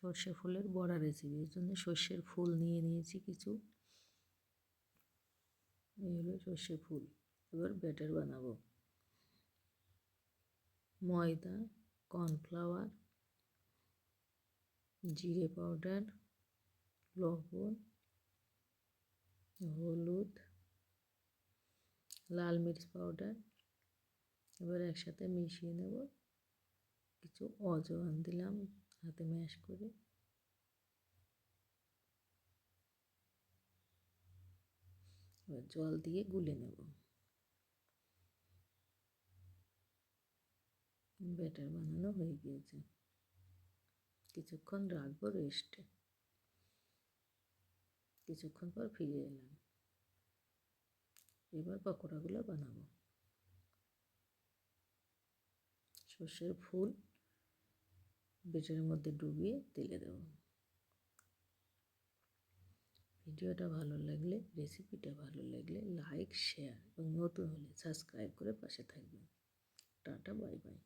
সর্ষে ফুলের বড়া রেসিপি এর জন্য সর্ষের ফুল নিয়ে নিয়েছি কিছু। এই হলো সর্ষে ফুল। এবার ব্যাটার বানাবো। ময়দা কর্নফ্লাওয়ার জিরে পাউডার লবণ, হলুদ, লাল মির্চ পাউডার এবার একসাথে মিশিয়ে নেব। কিছু অজওয়ান দিলাম। হাতে ম্যাশ করে। এবার জল দিয়ে গুলে নেব। ব্যাটার বানানো হয়ে গিয়েছে। কিছুক্ষণ রাখব রেস্টে। কিছুক্ষণ পর ফিরে এলাম। এবার পকোড়াগুলো বানাবো। সর্ষের ফুল বেটারের মধ্যে ডুবিয়ে তেলে দেব। ভিডিওটা ভালো লাগলে রেসিপিটা ভালো লাগলে লাইক শেয়ার এবং নতুন হলে সাবস্ক্রাইব করে পাশে থাকবেন। Tata bye bye